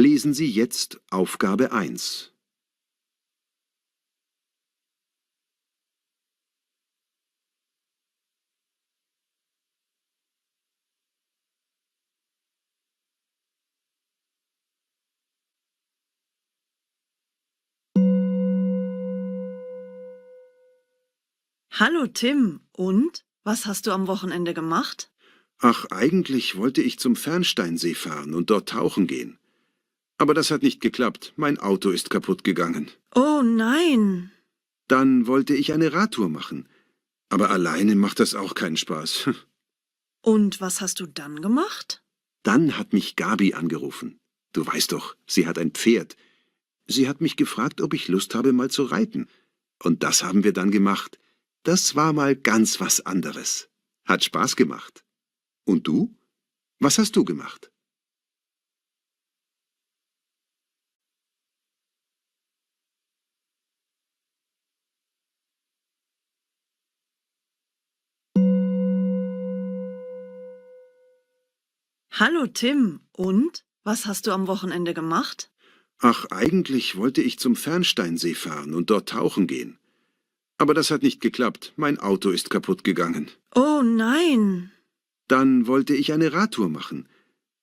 Lesen Sie jetzt Aufgabe 1. Hallo Tim, und? Was hast du am Wochenende gemacht? Ach, eigentlich wollte ich zum Fernsteinsee fahren und dort tauchen gehen. Aber das hat nicht geklappt. Mein Auto ist kaputt gegangen. Oh nein. Dann wollte ich eine Radtour machen. Aber alleine macht das auch keinen Spaß. Und was hast du dann gemacht? Dann hat mich Gabi angerufen. Du weißt doch, sie hat ein Pferd. Sie hat mich gefragt, ob ich Lust habe, mal zu reiten. Und das haben wir dann gemacht. Das war mal ganz was anderes. Hat Spaß gemacht. Und du? Was hast du gemacht? Hallo Tim, und? Was hast du am Wochenende gemacht? Ach, eigentlich wollte ich zum Fernsteinsee fahren und dort tauchen gehen. Aber das hat nicht geklappt. Mein Auto ist kaputt gegangen. Oh nein. Dann wollte ich eine Radtour machen.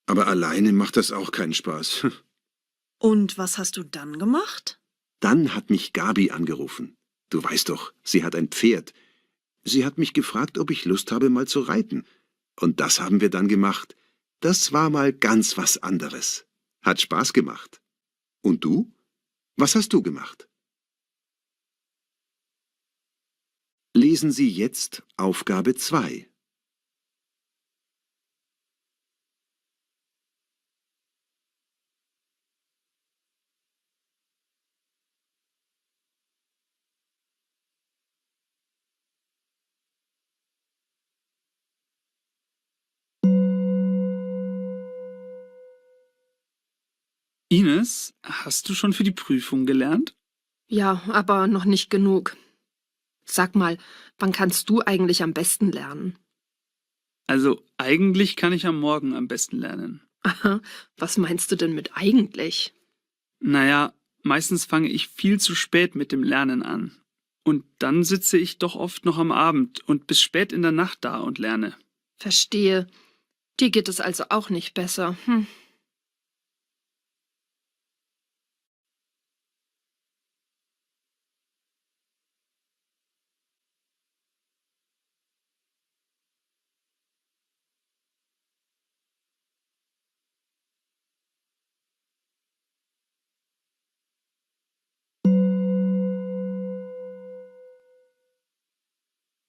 Aber alleine macht das auch keinen Spaß. Und was hast du dann gemacht? Dann hat mich Gabi angerufen. Du weißt doch, sie hat ein Pferd. Sie hat mich gefragt, ob ich Lust habe, mal zu reiten. Und das haben wir dann gemacht. Das war mal ganz was anderes. Hat Spaß gemacht. Und du? Was hast du gemacht? Lesen Sie jetzt Aufgabe 2. Ines, hast du schon für die Prüfung gelernt? Ja, aber noch nicht genug. Sag mal, wann kannst du eigentlich am besten lernen? Also eigentlich kann ich am Morgen am besten lernen. Aha, was meinst du denn mit eigentlich? Naja, meistens fange ich viel zu spät mit dem Lernen an. Und dann sitze ich doch oft noch am Abend und bis spät in der Nacht da und lerne. Verstehe. Dir geht es also auch nicht besser. Hm.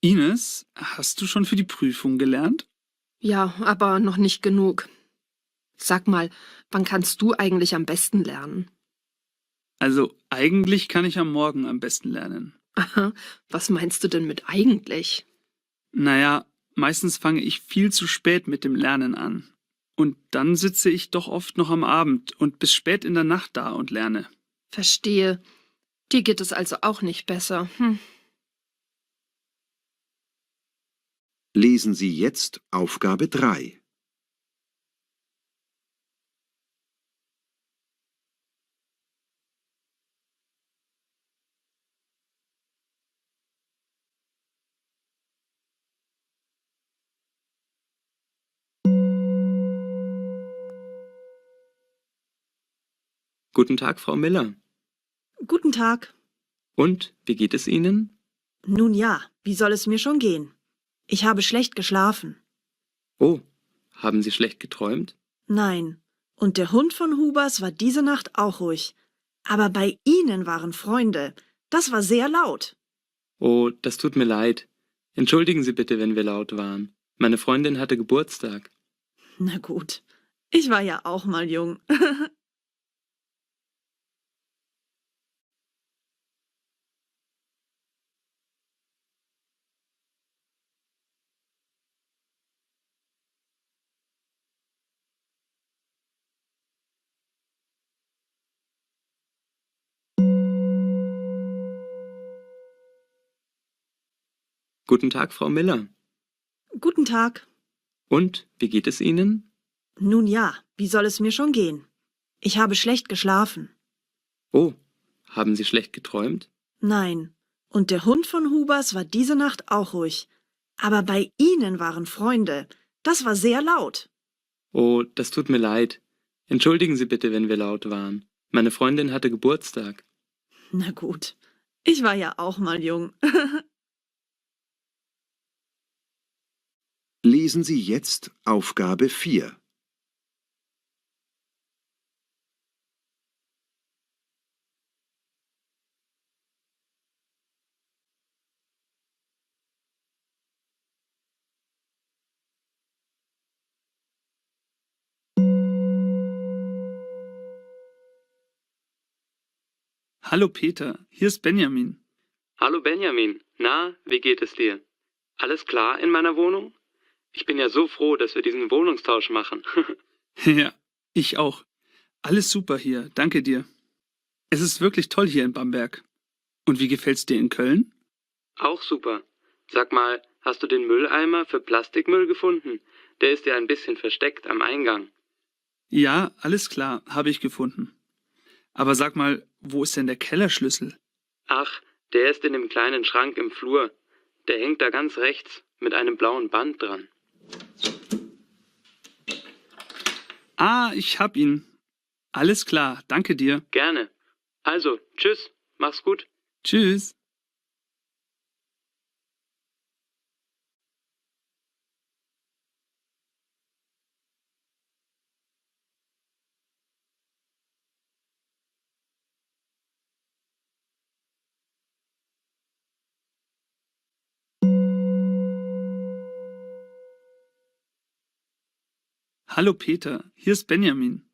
Ines, hast du schon für die Prüfung gelernt? Ja, aber noch nicht genug. Sag mal, wann kannst du eigentlich am besten lernen? Also eigentlich kann ich am Morgen am besten lernen. Aha, was meinst du denn mit eigentlich? Naja, meistens fange ich viel zu spät mit dem Lernen an. Und dann sitze ich doch oft noch am Abend und bis spät in der Nacht da und lerne. Verstehe. Dir geht es also auch nicht besser. Hm. Lesen Sie jetzt Aufgabe 3. Guten Tag, Frau Miller. Guten Tag. Und, wie geht es Ihnen? Nun ja, wie soll es mir schon gehen? Ich habe schlecht geschlafen. Oh, haben Sie schlecht geträumt? Nein. Und der Hund von Hubers war diese Nacht auch ruhig. Aber bei Ihnen waren Freunde. Das war sehr laut. Oh, das tut mir leid. Entschuldigen Sie bitte, wenn wir laut waren. Meine Freundin hatte Geburtstag. Na gut. Ich war ja auch mal jung. Guten Tag, Frau Miller. Guten Tag. Und, wie geht es Ihnen? Nun ja, wie soll es mir schon gehen? Ich habe schlecht geschlafen. Oh, haben Sie schlecht geträumt? Nein. Und der Hund von Hubers war diese Nacht auch ruhig. Aber bei Ihnen waren Freunde. Das war sehr laut. Oh, das tut mir leid. Entschuldigen Sie bitte, wenn wir laut waren. Meine Freundin hatte Geburtstag. Na gut. Ich war ja auch mal jung. Lesen Sie jetzt Aufgabe 4. Hallo Peter, hier ist Benjamin. Hallo Benjamin. Na, wie geht es dir? Alles klar in meiner Wohnung? Ich bin ja so froh, dass wir diesen Wohnungstausch machen. ja, ich auch. Alles super hier, danke dir. Es ist wirklich toll hier in Bamberg. Und wie gefällt's dir in Köln? Auch super. Sag mal, hast du den Mülleimer für Plastikmüll gefunden? Der ist ja ein bisschen versteckt am Eingang. Ja, alles klar, habe ich gefunden. Aber sag mal, wo ist denn der Kellerschlüssel? Ach, der ist in dem kleinen Schrank im Flur. Der hängt da ganz rechts mit einem blauen Band dran. Ah, ich hab ihn. Alles klar, danke dir. Gerne. Also, tschüss, mach's gut. Tschüss. Hallo Peter, hier ist Benjamin.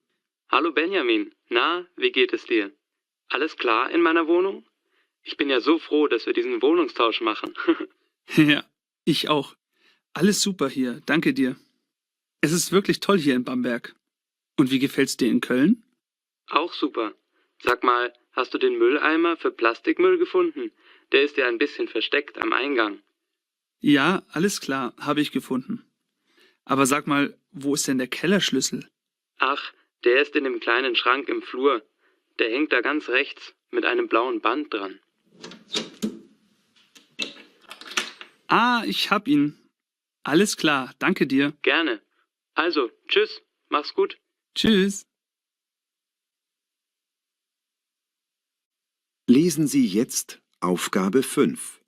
Hallo Benjamin. Na, wie geht es dir? Alles klar in meiner Wohnung? Ich bin ja so froh, dass wir diesen Wohnungstausch machen. ja, ich auch. Alles super hier, danke dir. Es ist wirklich toll hier in Bamberg. Und wie gefällt's dir in Köln? Auch super. Sag mal, hast du den Mülleimer für Plastikmüll gefunden? Der ist ja ein bisschen versteckt am Eingang. Ja, alles klar, habe ich gefunden. Aber sag mal, wo ist denn der Kellerschlüssel? Ach, der ist in dem kleinen Schrank im Flur. Der hängt da ganz rechts mit einem blauen Band dran. Ah, ich hab ihn. Alles klar, danke dir. Gerne. Also, tschüss, mach's gut. Tschüss. Lesen Sie jetzt Aufgabe 5.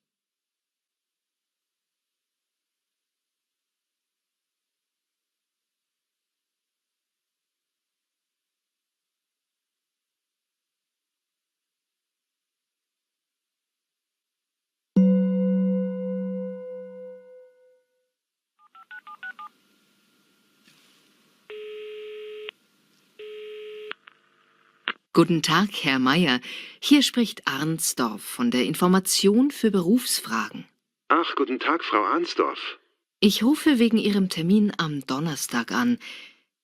Guten Tag, Herr Meier. Hier spricht Arnsdorf von der Information für Berufsfragen. Ach, guten Tag, Frau Arnsdorf. Ich rufe wegen Ihrem Termin am Donnerstag an.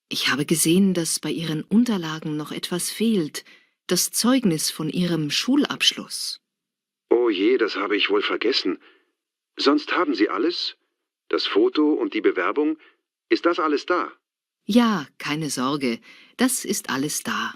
Ich habe gesehen, dass bei Ihren Unterlagen noch etwas fehlt. Das Zeugnis von Ihrem Schulabschluss. Oh je, das habe ich wohl vergessen. Sonst haben Sie alles? Das Foto und die Bewerbung? Ist das alles da? Ja, keine Sorge. Das ist alles da.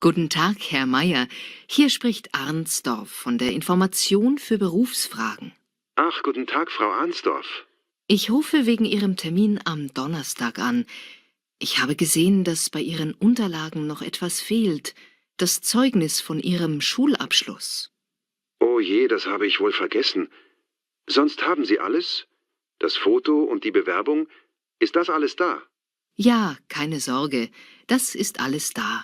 Guten Tag, Herr Meier. Hier spricht Arnsdorf von der Information für Berufsfragen. Ach, guten Tag, Frau Arnsdorf. Ich rufe wegen Ihrem Termin am Donnerstag an. Ich habe gesehen, dass bei Ihren Unterlagen noch etwas fehlt. Das Zeugnis von Ihrem Schulabschluss. Oh je, das habe ich wohl vergessen. Sonst haben Sie alles? Das Foto und die Bewerbung? Ist das alles da? Ja, keine Sorge. Das ist alles da.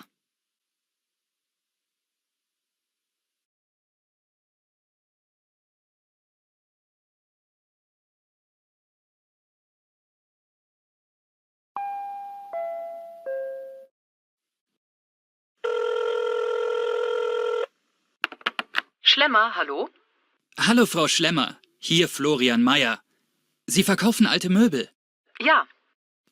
Schlemmer, hallo? Hallo, Frau Schlemmer. Hier Florian Mayer. Sie verkaufen alte Möbel. Ja,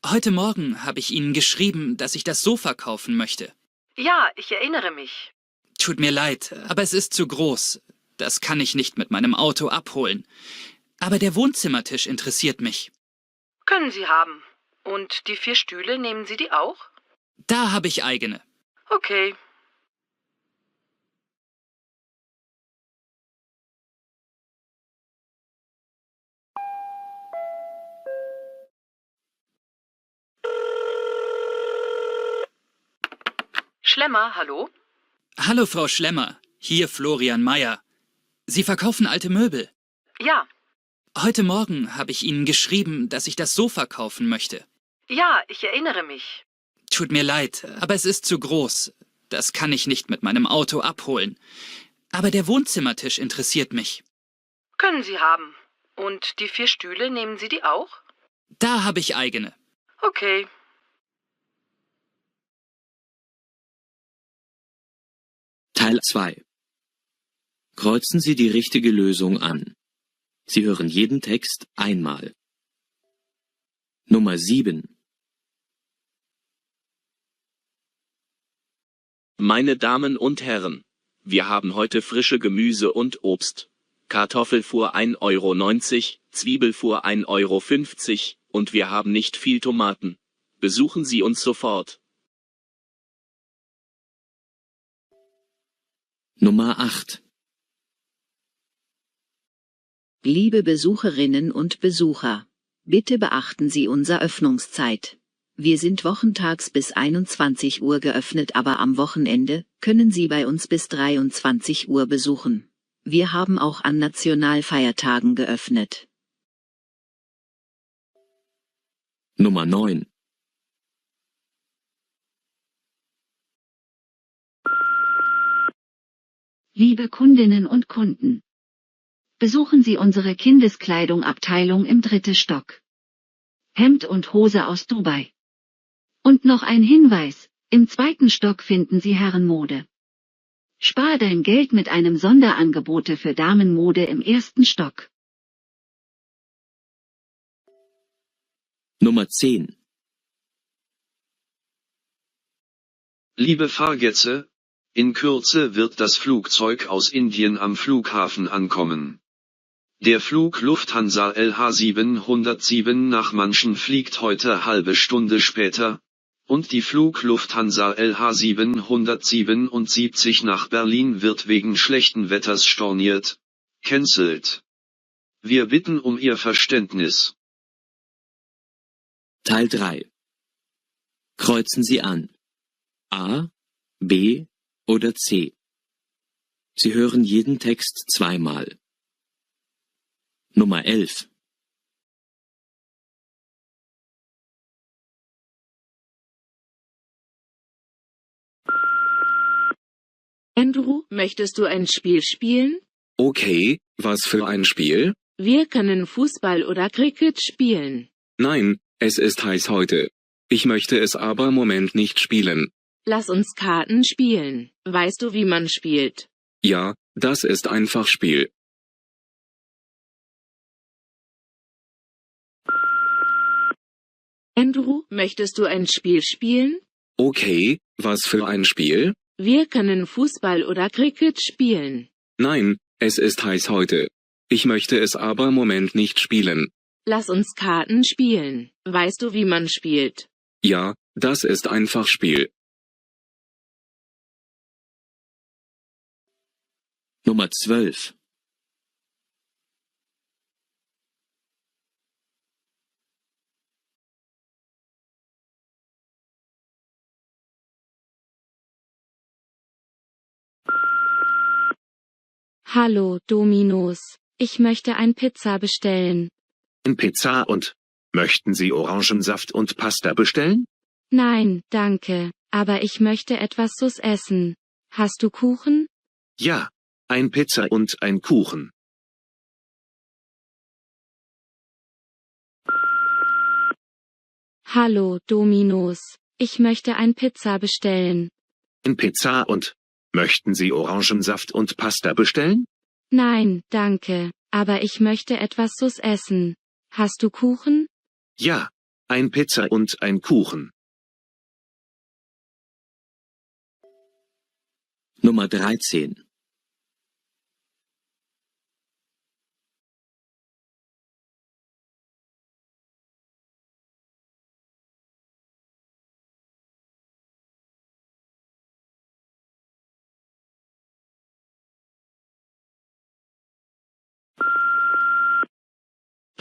Heute Morgen habe ich Ihnen geschrieben, dass ich das Sofa kaufen möchte. ja, ich erinnere mich. Tut mir leid, aber es ist zu groß. Das kann ich nicht mit meinem Auto abholen. Aber der Wohnzimmertisch interessiert mich. Können Sie haben. Und die vier Stühle, nehmen Sie die auch? Da habe ich eigene. Okay. Schlemmer, hallo? Hallo, Frau Schlemmer. Hier Florian Meyer. Sie verkaufen alte Möbel. Ja, Heute Morgen habe ich Ihnen geschrieben, dass ich das Sofa kaufen möchte. ja, ich erinnere mich. Tut mir leid, aber es ist zu groß. Das kann ich nicht mit meinem Auto abholen. Aber der Wohnzimmertisch interessiert mich. Können Sie haben. Und die vier Stühle, nehmen Sie die auch? Da habe ich eigene. Okay. Teil 2 Kreuzen Sie die richtige Lösung an. Sie hören jeden Text einmal. Nummer 7 Meine Damen und Herren, wir haben heute frische Gemüse und Obst. Kartoffelfuhr 1,90 Euro, Zwiebelfuhr 1,50 Euro und wir haben nicht viel Tomaten. Besuchen Sie uns sofort. Nummer 8 Liebe Besucherinnen und Besucher, bitte beachten Sie unser Öffnungszeit. Wir sind wochentags bis 21 Uhr geöffnet, aber am Wochenende können Sie bei uns bis 23 Uhr besuchen. Wir haben auch an Nationalfeiertagen geöffnet. Nummer 9 Liebe Kundinnen und Kunden. Besuchen Sie unsere Kindeskleidungabteilung im dritten Stock. Hemd und Hose aus Dubai. Und noch ein Hinweis, im zweiten Stock finden Sie Herrenmode. Spar dein Geld mit einem Sonderangebote für Damenmode im ersten Stock. Nummer 10 Liebe Fahrgäste, in Kürze wird das Flugzeug aus Indien am Flughafen ankommen. Der Flug Lufthansa LH707 nach Manchen fliegt heute halbe Stunde später, und die Flug Lufthansa LH777 nach Berlin wird wegen schlechten Wetters storniert, cancelled. Wir bitten um Ihr Verständnis. Teil 3 Kreuzen Sie an. A, B oder C. Sie hören jeden Text zweimal. Nummer 11 Andrew, möchtest du ein Spiel spielen? Okay, was für ein Spiel? Wir können Fußball oder Cricket spielen. Nein, es ist heiß heute. Ich möchte es aber im Moment nicht spielen. Lass uns Karten spielen. Weißt du, wie man spielt? Ja, das ist einfach Spiel. Andrew, möchtest du ein Spiel spielen? Okay, was für ein Spiel? Wir können Fußball oder Cricket spielen. Nein, es ist heiß heute. Ich möchte es aber im Moment nicht spielen. Lass uns Karten spielen. Weißt du, wie man spielt? Ja, das ist einfach Spiel. Nummer 12 Hallo, Dominos. Ich möchte ein Pizza bestellen. In Pizza und möchten Sie Orangensaft und Pasta bestellen? Nein, danke, aber ich möchte etwas Sus essen. Hast du Kuchen? Ja, ein Pizza und ein Kuchen. Hallo, Dominos. Ich möchte ein Pizza bestellen. In Pizza und möchten Sie Orangensaft und Pasta bestellen? Nein, danke, aber ich möchte etwas Sus essen. Hast du Kuchen? Ja, ein Pizza und ein Kuchen. Nummer 13.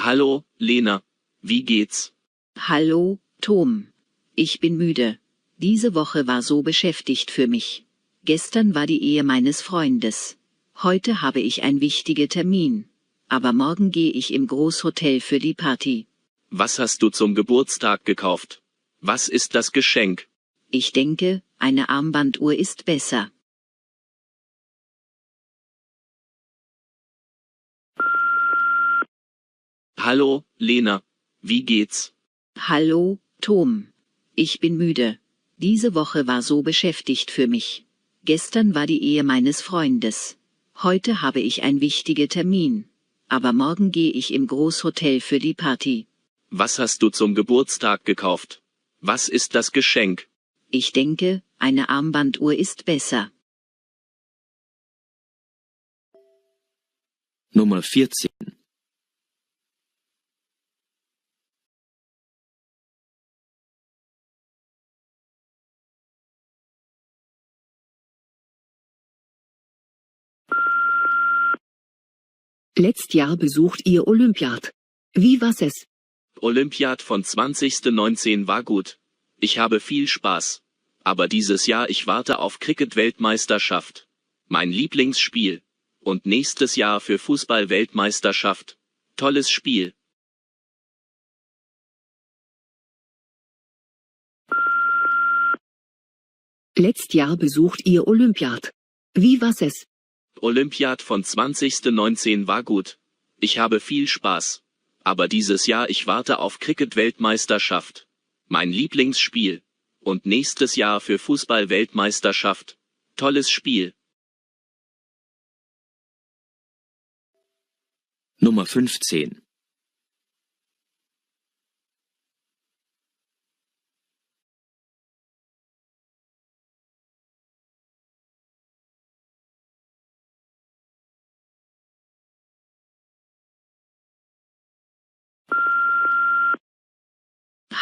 Hallo, Lena. Wie geht's? Hallo, Tom. Ich bin müde. Diese Woche war so beschäftigt für mich. Gestern war die Ehe meines Freundes. Heute habe ich ein wichtiger Termin. Aber morgen gehe ich im Großhotel für die Party. Was hast du zum Geburtstag gekauft? Was ist das Geschenk? Ich denke, eine Armbanduhr ist besser. Hallo, Lena. Wie geht's? Hallo, Tom. Ich bin müde. Diese Woche war so beschäftigt für mich. Gestern war die Ehe meines Freundes. Heute habe ich ein wichtiger Termin. Aber morgen gehe ich im Großhotel für die Party. Was hast du zum Geburtstag gekauft? Was ist das Geschenk? Ich denke, eine Armbanduhr ist besser. Nummer 14. Letzt Jahr besucht ihr Olympiad. Wie war's es? Olympiad von 2019 war gut. Ich habe viel Spaß. Aber dieses Jahr ich warte auf Cricket-Weltmeisterschaft. Mein Lieblingsspiel. Und nächstes Jahr für Fußball-Weltmeisterschaft. Tolles Spiel. Letzt Jahr besucht ihr Olympiad. Wie war's es? Olympiad von 2019 war gut. Ich habe viel Spaß. Aber dieses Jahr ich warte auf Cricket-Weltmeisterschaft. Mein Lieblingsspiel. Und nächstes Jahr für Fußball-Weltmeisterschaft. Tolles Spiel. Nummer 15.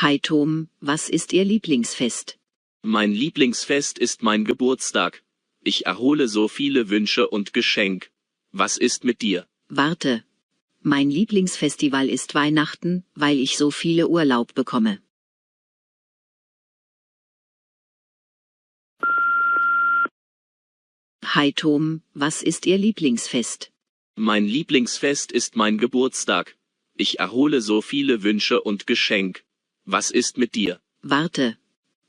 Hi Tom, was ist Ihr Lieblingsfest? Mein Lieblingsfest ist mein Geburtstag. Ich erhole so viele Wünsche und Geschenk. Was ist mit dir? Warte. Mein Lieblingsfestival ist Weihnachten, weil ich so viele Urlaub bekomme. Hi Tom, was ist Ihr Lieblingsfest? Mein Lieblingsfest ist mein Geburtstag. Ich erhole so viele Wünsche und Geschenk. Was ist mit dir? Warte.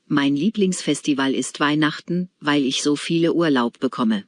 Mein Lieblingsfestival ist Weihnachten, weil ich so viele Urlaub bekomme.